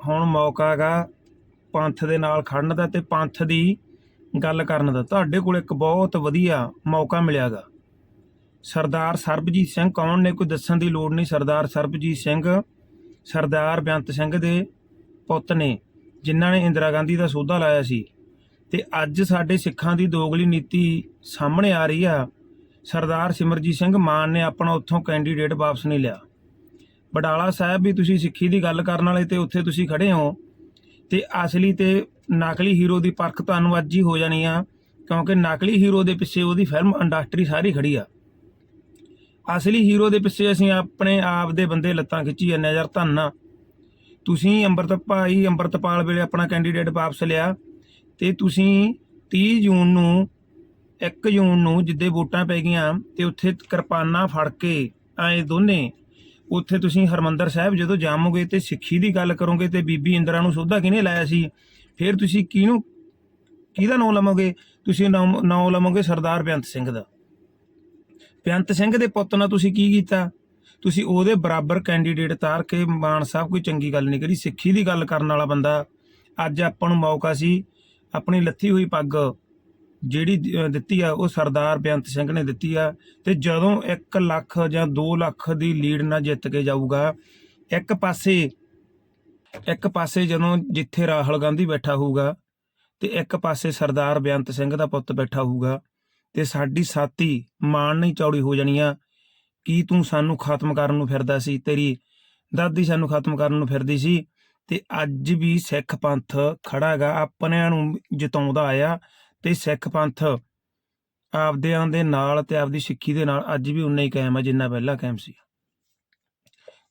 ਹੁਣ ਮੌਕਾ ਹੈਗਾ ਪੰਥ ਦੇ ਨਾਲ ਖੜਨ ਦਾ ਤੇ ਪੰਥ ਦੀ ਗੱਲ ਕਰਨ ਦਾ। ਤੁਹਾਡੇ ਕੋਲ ਇੱਕ ਬਹੁਤ ਵਧੀਆ ਮੌਕਾ ਮਿਲਿਆਗਾ ਸਰਦਾਰ ਸਰਬਜੀਤ ਸਿੰਘ ਕੌਣ ਨੇ? ਕੋਈ ਦੱਸਣ ਦੀ ਲੋੜ ਨਹੀਂ। ਸਰਦਾਰ ਸਰਬਜੀਤ ਸਿੰਘ, ਸਰਦਾਰ ਬੇਅੰਤ ਸਿੰਘ ਦੇ ਪੁੱਤ ਨੇ, ਜਿਨ੍ਹਾਂ ਨੇ ਇੰਦਰਾ ਗਾਂਧੀ ਦਾ ਸੋਧਾ ਲਾਇਆ ਸੀ। ਤੇ ਅੱਜ ਸਾਡੇ ਸਿੱਖਾਂ ਦੀ ਦੋਗਲੀ ਨੀਤੀ ਸਾਹਮਣੇ ਆ ਰਹੀ ਆ। ਸਰਦਾਰ ਸਿਮਰਜੀਤ ਸਿੰਘ ਮਾਨ ਨੇ ਆਪਣਾ ਉੱਥੋਂ ਕੈਂਡੀਡੇਟ ਵਾਪਸ ਨਹੀਂ ਲਿਆ। ਬਡਾਲਾ ਸਾਹਿਬ ਵੀ ਤੁਸੀਂ ਸਿੱਖੀ ਦੀ ਗੱਲ ਕਰਨ ਵਾਲੇ ਤੇ ਉੱਥੇ ਤੁਸੀਂ ਖੜੇ ਹੋ ਤੇ ਅਸਲੀ ਤੇ ਨਕਲੀ ਹੀਰੋ ਦੀ ਪਰਖ ਤੁਹਾਨੂੰ ਅੱਜ ਹੀ ਹੋ ਜਾਣੀ ਆ, ਕਿਉਂਕਿ ਨਕਲੀ ਹੀਰੋ ਦੇ ਪਿੱਛੇ ਉਹਦੀ ਫਿਲਮ ਇੰਡਸਟਰੀ ਸਾਰੀ ਖੜੀ ਆ। ਅਸਲੀ ਹੀਰੋ ਦੇ ਪਿੱਛੇ ਅਸੀਂ ਆਪਣੇ ਆਪ ਦੇ ਬੰਦੇ ਲੱਤਾਂ ਖਿੱਚੀ ਜਾਂਦੇ ਹਾਂ ਯਾਰ ਧੰਨਾ ਤੁਸੀਂ ਅੰਮ੍ਰਿਤ ਭਾਈ ਅੰਮ੍ਰਿਤਪਾਲ ਵੇਲੇ ਆਪਣਾ ਕੈਂਡੀਡੇਟ ਵਾਪਸ ਲਿਆ ਤੇ ਤੁਸੀਂ 30 ਜੂਨ ਨੂੰ 1 ਜੂਨ ਨੂੰ ਜਿੱਦੇ ਵੋਟਾਂ ਪੈ ਗਈਆਂ ਤੇ ਉੱਥੇ ਕਿਰਪਾਨਾਂ ਫੜ ਕੇ ਆਏ ਦੋਨੇ ਉੱਥੇ ਤੁਸੀਂ ਹਰਮੰਦਰ ਸਾਹਿਬ ਜਦੋਂ ਜਾਮੋਗੇ ਤੇ ਸਿੱਖੀ ਦੀ ਗੱਲ ਕਰੋਗੇ ਤੇ ਬੀਬੀ ਇੰਦਰਾ ਨੂੰ ਸੋਧਾ ਕਿਹਨੇ ਲਾਇਆ ਸੀ? ਫਿਰ ਤੁਸੀਂ ਕਿਹਨੂੰ, ਕਿਹਦਾ ਨਾਮ ਲਵੋਗੇ? ਤੁਸੀਂ ਨਾਮ ਨਾਮ ਲਵੋਗੇ ਸਰਦਾਰ ਬੇਅੰਤ ਸਿੰਘ ਦਾ। ਬੇਅੰਤ ਸਿੰਘ ਦੇ ਪੁੱਤ ਨਾਲ ਤੁਸੀਂ ਕੀ ਕੀਤਾ? ਤੁਸੀਂ ਉਹਦੇ ਬਰਾਬਰ ਕੈਂਡੀਡੇਟ ਤਾਰ ਕੇ ਮਾਨ ਸਾਹਿਬ ਕੋਈ ਚੰਗੀ ਗੱਲ ਨਹੀਂ ਕਰੀ, ਸਿੱਖੀ ਦੀ ਗੱਲ ਕਰਨ ਵਾਲਾ ਬੰਦਾ। ਅੱਜ ਆਪਾਂ ਨੂੰ ਮੌਕਾ ਸੀ, ਆਪਣੀ ਲੱਥੀ ਹੋਈ ਪੱਗ ਜਿਹੜੀ ਦਿੱਤੀ ਆ, ਉਹ ਸਰਦਾਰ ਬੇਅੰਤ ਸਿੰਘ ਨੇ ਦਿੱਤੀ ਆ। ਤੇ ਜਦੋਂ 1 ਲੱਖ ਜਾਂ 2 ਲੱਖ ਦੀ ਲੀਡ ਨਾਲ ਜਿੱਤ ਕੇ ਜਾਊਗਾ, ਇੱਕ ਪਾਸੇ ਇੱਕ ਪਾਸੇ ਜਦੋਂ ਜਿੱਥੇ ਰਾਹੁਲ ਗਾਂਧੀ ਬੈਠਾ ਹੋਊਗਾ, ਤੇ ਇੱਕ ਪਾਸੇ ਸਰਦਾਰ ਬੇਅੰਤ ਸਿੰਘ ਦਾ ਪੁੱਤ ਬੈਠਾ ਹੋਊਗਾ, ਤੇ ਸਾਡੀ ਸਾਥੀ ਮਾਣ ਨਹੀਂ ਚੌੜੀ ਹੋ ਜਾਣੀ ਆ, ਕੀ ਤੂੰ ਸਾਨੂੰ ਖਤਮ ਕਰਨ ਨੂੰ ਫਿਰਦਾ ਸੀ? ਤੇਰੀ ਦਾਦੀ ਸਾਨੂੰ ਖਤਮ ਕਰਨ ਨੂੰ ਫਿਰਦੀ ਸੀ, ਤੇ ਅੱਜ ਵੀ ਸਿੱਖ ਪੰਥ ਖੜਾ ਹੈਗਾ, ਆਪਣਿਆਂ ਨੂੰ ਜਿਤਾਉਂਦਾ ਆਇਆ। ਤੇ ਸਿੱਖ ਪੰਥ ਆਪਦਿਆਂ ਦੇ ਨਾਲ ਤੇ ਆਪਦੀ ਸਿੱਖੀ ਦੇ ਨਾਲ ਅੱਜ ਵੀ ਉਨਾ ਹੀ ਕਾਇਮ ਹੈ ਜਿੰਨਾ ਪਹਿਲਾਂ ਕਾਇਮ ਸੀ।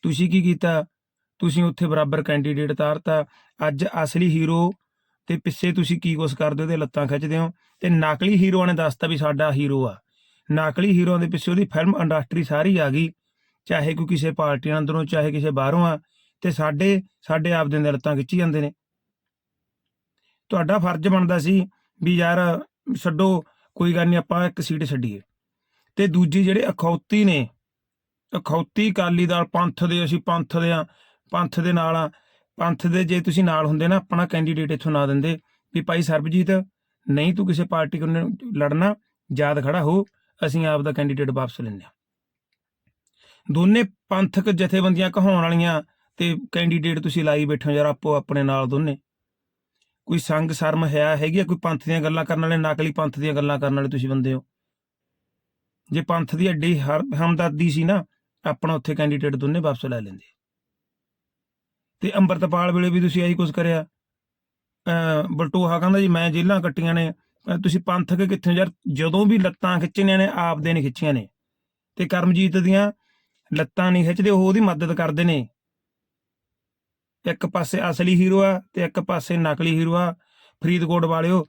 ਤੁਸੀਂ ਕੀ ਕੀਤਾ? ਤੁਸੀਂ ਉੱਥੇ ਬਰਾਬਰ ਕੈਂਡੀਡੇਟ ਤਾਰਤਾ ਅੱਜ ਅਸਲੀ ਹੀਰੋ ਤੇ ਪਿੱਛੇ ਤੁਸੀਂ ਕੀ ਕੁਛ ਕਰਦੇ ਹੋ ਤੇ ਲੱਤਾਂ ਖਿੱਚਦੇ ਹੋ? ਤੇ ਨਕਲੀ ਹੀਰੋ ਨੇ ਦੱਸਤਾ ਵੀ ਸਾਡਾ ਹੀਰੋ ਆ। ਨਕਲੀ ਹੀਰੋ ਦੇ ਪਿੱਛੇ ਉਹਦੀ ਫਿਲਮ ਇੰਡਸਟਰੀ ਸਾਰੀ ਆ ਗਈ। ਚਾਹੇ ਕੋਈ ਕਿਸੇ ਪਾਰਟੀ ਅੰਦਰੋਂ, ਚਾਹੇ ਕਿਸੇ ਬਾਹਰੋਂ ਆ, ਤੇ ਸਾਡੇ ਸਾਡੇ ਆਪ ਦੇ ਲੱਤਾਂ ਖਿੱਚੀ ਜਾਂਦੇ ਨੇ। ਤੁਹਾਡਾ ਫਰਜ਼ ਬਣਦਾ ਸੀ ਵੀ ਯਾਰ ਛੱਡੋ, ਕੋਈ ਗੱਲ ਨਹੀਂ, ਆਪਾਂ ਇੱਕ ਸੀਟ ਛੱਡੀਏ। ਤੇ ਦੂਜੀ ਜਿਹੜੇ ਅਖੌਤੀ ਨੇ, ਅਖੌਤੀ ਕਾਲੀ ਦਲ, ਪੰਥ ਦੇ, ਅਸੀਂ ਪੰਥ ਦੇ ਆ, ਪੰਥ ਦੇ ਨਾਲ ਆ। ਪੰਥ ਦੇ ਜੇ ਤੁਸੀਂ ਨਾਲ ਹੁੰਦੇ ਨਾ, ਆਪਣਾ ਕੈਂਡੀਡੇਟ ਇੱਥੋਂ ਨਾ ਦਿੰਦੇ ਵੀ ਭਾਈ ਸਰਬਜੀਤ, ਨਹੀਂ ਤੂੰ ਕਿਸੇ ਪਾਰਟੀ ਕੋਲ ਲੜਨਾ, ਯਾਦ ਖੜਾ ਹੋ, ਅਸੀਂ ਆਪ ਦਾ ਕੈਂਡੀਡੇਟ ਵਾਪਸ ਲੈਂਦੇ ਹਾਂ ਦੋਨੇ ਪੰਥਕ ਜਥੇਬੰਦੀਆਂ ਕਹਾਉਣ ਵਾਲੀਆਂ ਤੇ ਕੈਂਡੀਡੇਟ ਤੁਸੀਂ ਲਾਈ ਬੈਠੇ ਹੋ ਯਾਰ ਆਪੋ ਆਪਣੇ ਨਾਲ ਦੋਨੇ। ਕੋਈ ਸੰਗ ਸ਼ਰਮ ਹੈ, ਹੈਗੀ ਆ ਕੋਈ ਪੰਥ ਦੀਆਂ ਗੱਲਾਂ ਕਰਨ ਵਾਲੇ, ਨਕਲੀ ਪੰਥ ਦੀਆਂ ਗੱਲਾਂ ਕਰਨ ਵਾਲੇ ਤੁਸੀਂ ਬੰਦੇ ਹੋ। ਜੇ ਪੰਥ ਦੀ ਐਡੀ ਹਰ ਹਮਦਰਦੀ ਸੀ ਨਾ, ਆਪਣਾ ਉੱਥੇ ਕੈਂਡੀਡੇਟ ਦੋਨੇ ਵਾਪਸ ਲੈ ਲੈਂਦੇ। ਤੇ ਅੰਮ੍ਰਿਤਪਾਲ ਵੇਲੇ ਵੀ ਤੁਸੀਂ ਇਹੀ ਕੁਝ ਕਰਿਆ। ਅ ਬਲਟੋਹਾ ਕਹਿੰਦਾ ਜੀ, ਮੈਂ ਜੇਲਾਂ ਕੱਟੀਆਂ ਨੇ। ਅਹ ਤੁਸੀਂ ਪੰਥਕ ਕਿੱਥੇ ਯਾਰ? ਜਦੋਂ ਵੀ ਲੱਤਾਂ ਖਿੱਚਣੀਆਂ ਨੇ ਆਪਦੇ ਨੇ ਖਿੱਚੀਆਂ ਨੇ। ਤੇ ਕਰਮਜੀਤ ਦੀਆਂ ਲੱਤਾਂ ਨਹੀਂ ਖਿੱਚਦੇ, ਉਹ ਉਹਦੀ ਮਦਦ ਕਰਦੇ ਨੇ। ਇੱਕ ਪਾਸੇ ਅਸਲੀ ਹੀਰੋ ਆ ਤੇ ਇੱਕ ਪਾਸੇ ਨਕਲੀ ਹੀਰੋ ਆ। ਫਰੀਦਕੋਟ ਵਾਲਿਓ,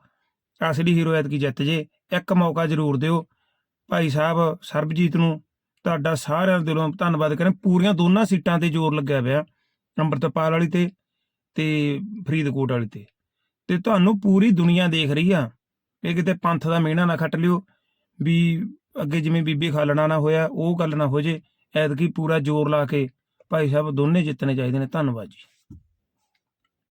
ਅਸਲੀ ਹੀਰੋ ਐਤਕੀ ਜਿੱਤ ਜੇ, ਇੱਕ ਮੌਕਾ ਜ਼ਰੂਰ ਦਿਓ। ਭਾਈ ਸਾਹਿਬ, ਸਰਬਜੀਤ ਨੂੰ ਤੁਹਾਡਾ ਸਾਰਿਆਂ ਦਿਲੋਂ ਧੰਨਵਾਦ ਕਰਾਂ। ਪੂਰੀਆਂ ਦੋਨਾਂ ਸੀਟਾਂ ਤੇ ਜ਼ੋਰ ਲੱਗਿਆ ਪਿਆ, ਅੰਮ੍ਰਿਤਪਾਲ ਵਾਲੀ ਤੇ ਤੇ ਫਰੀਦਕੋਟ ਵਾਲੀ ਤੇ। ਤੇ ਤੁਹਾਨੂੰ ਪੂਰੀ ਦੁਨੀਆ ਦੇਖ ਰਹੀ ਆ। ਇਹ ਕਿਤੇ ਪੰਥ ਦਾ ਮਿਹਣਾ ਨਾ ਖੱਟ ਲਿਓ ਵੀ ਅੱਗੇ ਜਿਵੇਂ ਬੀਬੀ ਖਾਲਣਾ ਨਾ ਹੋਇਆ, ਉਹ ਗੱਲ ਨਾ ਹੋ ਜੇ। ਐਤਕੀ ਪੂਰਾ ਜ਼ੋਰ ਲਾ ਕੇ ਭਾਈ ਸਾਹਿਬ ਦੋਨੇ ਜਿੱਤਣੇ ਚਾਹੀਦੇ ਨੇ। ਧੰਨਵਾਦ ਜੀ।